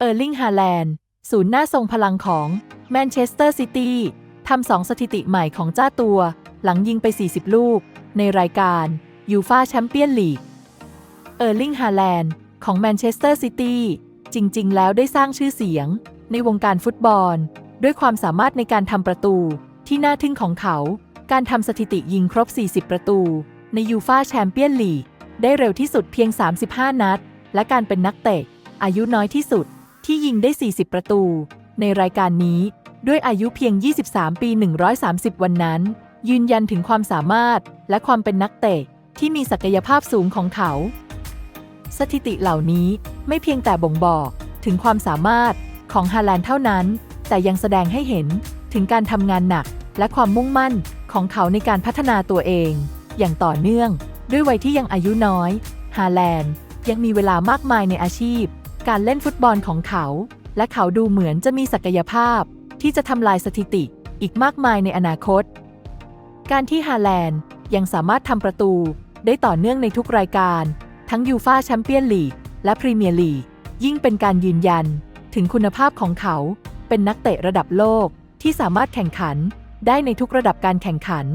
เออร์ลิง ฮาแลนด์ ศูนย์หน้าทรงพลังของแมนเชสเตอร์ซิตี้ทำสองสถิติใหม่ของเจ้าตัว หลังยิงไป 40 ลูก ในรายการยูฟาแชมเปี้ยนลีก เออร์ลิง ฮาแลนด์ ของแมนเชสเตอร์ซิตี้จริง ๆ แล้วได้สร้างชื่อเสียง ในวงการฟุตบอล ด้วยความสามารถในการทำประตูที่น่าทึ่งของเขา การทำสถิติยิงครบ 40 ประตู ในยูฟาแชมเปี้ยนลีกได้เร็วที่สุดเพียง 35 นัด และการเป็นนักเตะอายุน้อยที่สุด ที่ยิงได้ 40 ประตู ในรายการนี้ ด้วยอายุเพียง 23 ปี 130 วันนั้น ยืนยันถึงความสามารถและความเป็นนักเตะที่มีศักยภาพสูงของเขา สถิติเหล่านี้ไม่เพียงแต่บ่งบอกถึงความสามารถของฮาแลนด์เท่านั้น แต่ยังแสดงให้เห็นถึงการทำงานหนักและความมุ่งมั่นของเขาในการพัฒนาตัวเอง อย่างต่อเนื่อง ด้วยวัยที่ยังอายุน้อย ฮาแลนด์ยังมีเวลามากมายในอาชีพ การเล่นฟุตบอลของเขา และเขาดูเหมือนจะมีศักยภาพ ที่จะทำลายสถิติอีกมากมายในอนาคต การที่ฮาแลนด์ยังสามารถทำประตูได้ต่อเนื่องในทุกรายการ ทั้งยูฟาแชมเปี้ยนลีกและพรีเมียร์ลีกยิ่งเป็นการยืนยัน ถึงคุณภาพของเขา เป็นนักเตะระดับโลกที่สามารถแข่งขันได้ในทุกระดับการแข่งขัน